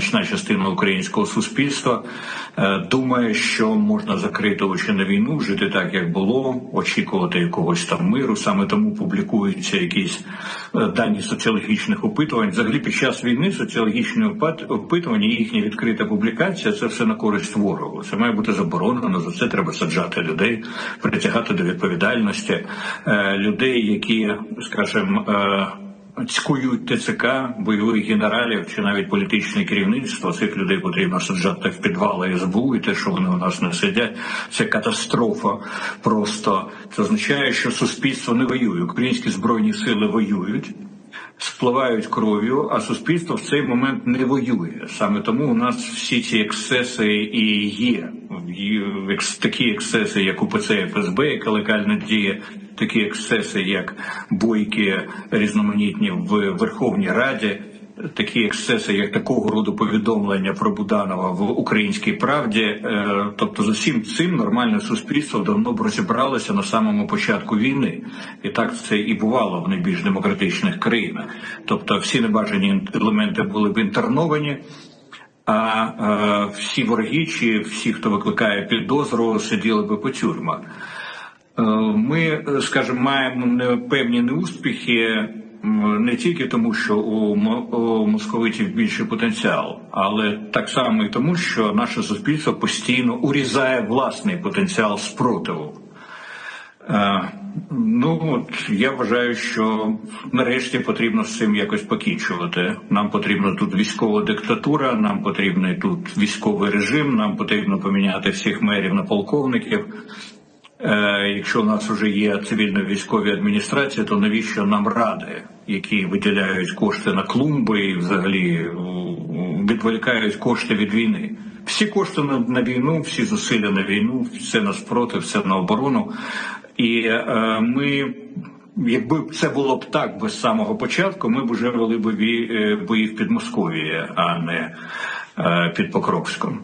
значна частина українського суспільства е, думає, що можна закрити очі на війну, жити так, як було, очікувати якогось там миру. Саме тому публікуються якісь е, дані соціологічних опитувань. Взагалі, під час війни соціологічні опит- опитування, їхня відкрита публікація це все на користь ворогу. Це має бути заборонено. За це треба саджати людей, притягати до відповідальності е, людей, які, скажімо, цькують ТЦК, бойових генералів чи навіть політичне керівництво. Цих людей потрібно саджати в підвали СБУ, і те, що вони у нас не сидять, це катастрофа. Просто це означає, що суспільство не воює. Українські збройні сили воюють. Спливають кров'ю, а суспільство в цей момент не воює. Саме тому у нас всі ці ексцеси і є. Такі ексцеси, як УПЦ ФСБ, яка легально діє, такі ексцеси, як бойки різноманітні в Верховній Раді, такі ексцеси, як такого роду повідомлення про Буданова в українській правді. Е, Тобто, з усім цим нормальне суспільство давно б розібралося на самому початку війни, і так це і бувало в найбільш демократичних країнах. Тобто, всі небажані елементи були б інтерновані. А е, всі вороги чи всі, хто викликає підозру, сиділи би по тюрмах. Е, Ми, е, скажімо, маємо певні неуспіхи не тільки тому, що у, у московитів більший потенціал, але так само і тому, що наше суспільство постійно урізає власний потенціал спротиву. Е, Ну от я вважаю, що нарешті потрібно з цим якось покінчувати. Нам потрібна тут військова диктатура, нам потрібний тут військовий режим, нам потрібно поміняти всіх мерів на полковників. Е, якщо у нас вже є цивільно-військові адміністрації, то навіщо нам ради, які виділяють кошти на клумби і взагалі відволікають кошти від війни? Всі кошти на, на війну, всі зусилля на війну, все на спротив, все на оборону. І е, ми, якби це було б так без самого початку, ми б вже вели б ві- е, бої в Підмосков'ї, а не е, під Покровськом.